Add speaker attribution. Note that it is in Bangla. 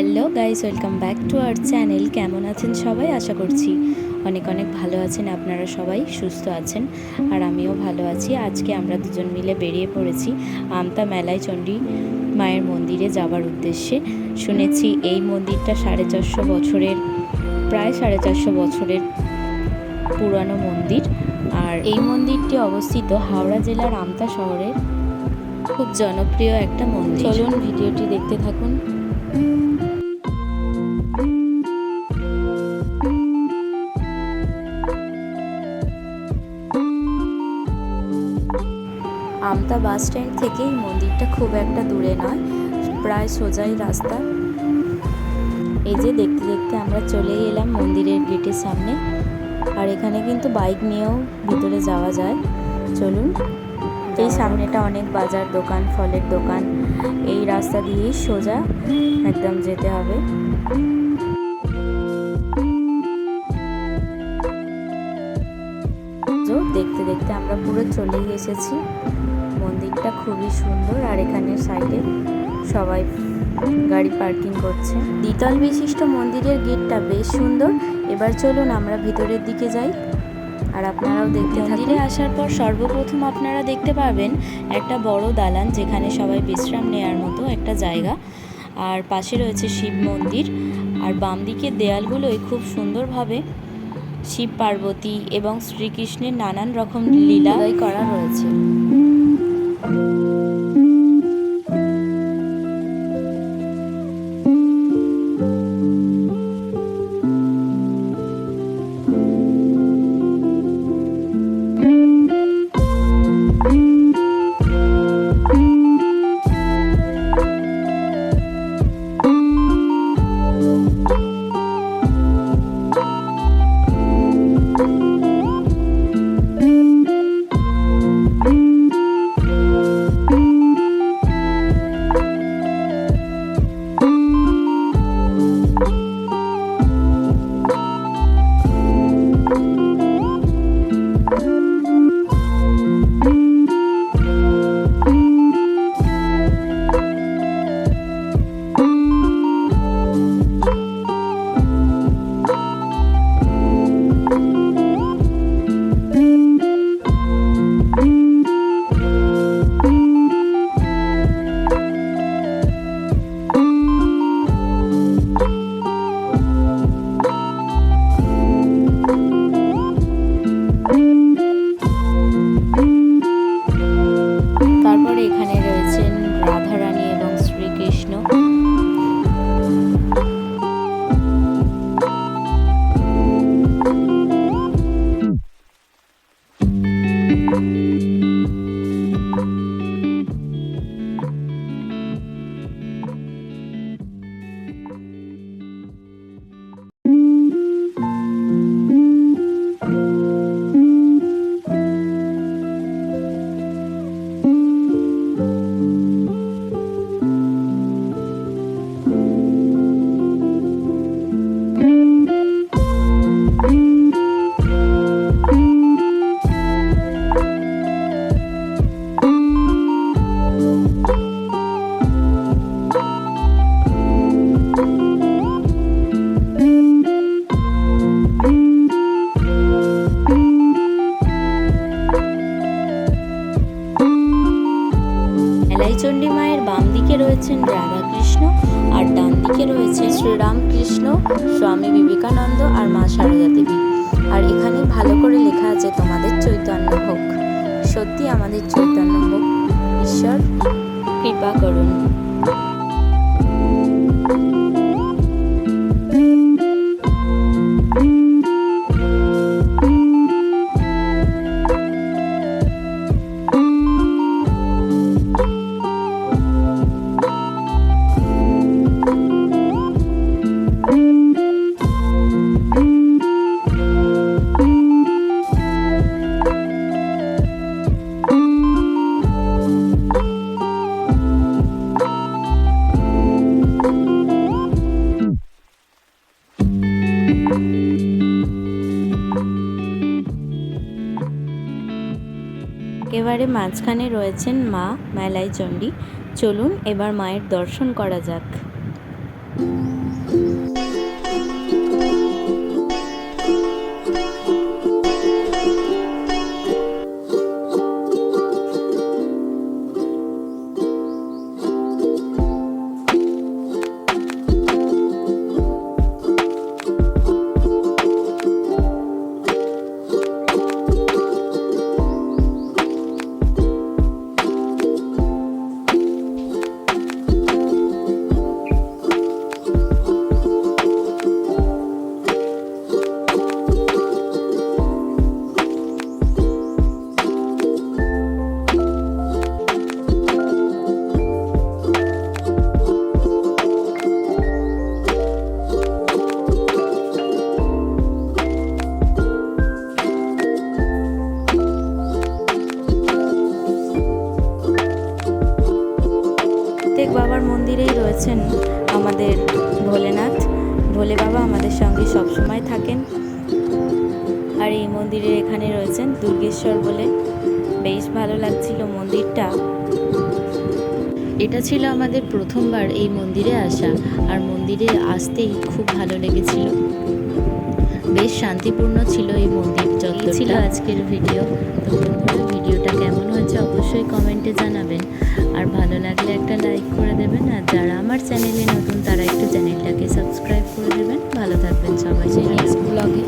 Speaker 1: Hello guys, welcome back to our channel. কেমন আছেন সবাই? আশা করছি অনেক অনেক ভালো আছেন, আপনারা সবাই সুস্থ আছেন আর আমিও ভালো আছি। আজকে আমরা দুজন মিলে বেরিয়ে পড়েছি আমতা মেলায় চণ্ডী মায়ের মন্দিরে যাওয়ার উদ্দেশ্যে। শুনেছি এই মন্দিরটা সাড়ে চারশো বছরের, প্রায় সাড়ে চারশো বছরের পুরানো মন্দির। আর এই মন্দিরটি অবস্থিত হাওড়া জেলার আমতা শহরের খুব জনপ্রিয় একটা মন্দির। চলুন ভিডিওটি দেখতে থাকুন। আমতা বাস স্ট্যান্ড থেকেই মন্দিরটা খুব একটা দূরে নয়, প্রায় সোজাই রাস্তা। এই যে দেখতে দেখতে আমরা চলেই এলাম মন্দিরের গেটের সামনে। আর এখানে কিন্তু বাইক নিয়েও ভিতরে যাওয়া যায়। চলুন, এই সামনেটা অনেক বাজার দোকান, ফলের দোকান। এই রাস্তা দিয়েই সোজা একদম যেতে হবে। দেখতে দেখতে আমরা পুরো চলেই এসেছি। মন্দিরটা খুবই সুন্দর আর এখানে সাইডে সবাই গাড়ি পার্কিং করছে। দ্বিতল বিশিষ্ট মন্দিরের গেটটা বেশ সুন্দর। এবার চলুন আমরা ভিতরের দিকে যাই। আর আপনারাও দেখতে মন্দিরে আসার পর সর্বপ্রথম আপনারা দেখতে পাবেন একটা বড় দালান যেখানে সবাই বিশ্রাম নেওয়ার মতো একটা জায়গা। আর পাশে রয়েছে শিব মন্দির। আর বাম দিকের দেয়ালগুলোই খুব সুন্দরভাবে শিব পার্বতী এবং শ্রীকৃষ্ণের নানান রকম লীলা করা রয়েছে। মেলাইচণ্ডী মায়ের বাম দিকে রয়েছেন রাধাকৃষ্ণ আর ডান দিকে রয়েছে শ্রীরামকৃষ্ণ, স্বামী বিবেকানন্দ আর মা সারদা দেবী। আর এখানে ভালো করে লেখা আছে তোমাদের চৈতন্য হোক সত্যি আমাদের চৈতন্য হোক ঈশ্বর, কৃপা করুন। একেবারে মাঝখানে রয়েছেন মা মেলাই চণ্ডী। চলুন এবার মায়ের দর্শন করা যাক।
Speaker 2: হচ্ছেন আমাদের ভোলেনাথ। ভোলে বাবা আমাদের সঙ্গে সবসময় থাকেন। আর এই মন্দিরের এখানে রয়েছেন দুর্গেশ্বর বলে। বেশ ভালো লাগছিল মন্দিরটা।
Speaker 1: এটা ছিল আমাদের প্রথমবার এই মন্দিরে আসা আর মন্দিরে আসতেই খুব ভালো লেগেছিল। বেশ শান্তিপূর্ণ ছিল এই মন্দির যত
Speaker 2: ছিল
Speaker 1: ছিল আজকের ভিডিও। তো বন্ধুরা ভিডিওটা কেমন হয়েছে অবশ্যই কমেন্টে কমেন্টে জানাবেন। আর ভালো লাগলে একটা লাইক করে দেবেন। আর যারা আমার চ্যানেলে নতুন, তারা একটু চ্যানেলটাকে সাবস্ক্রাইব করে দেবেন। ভালো থাকবেন সবাই। ব্লগে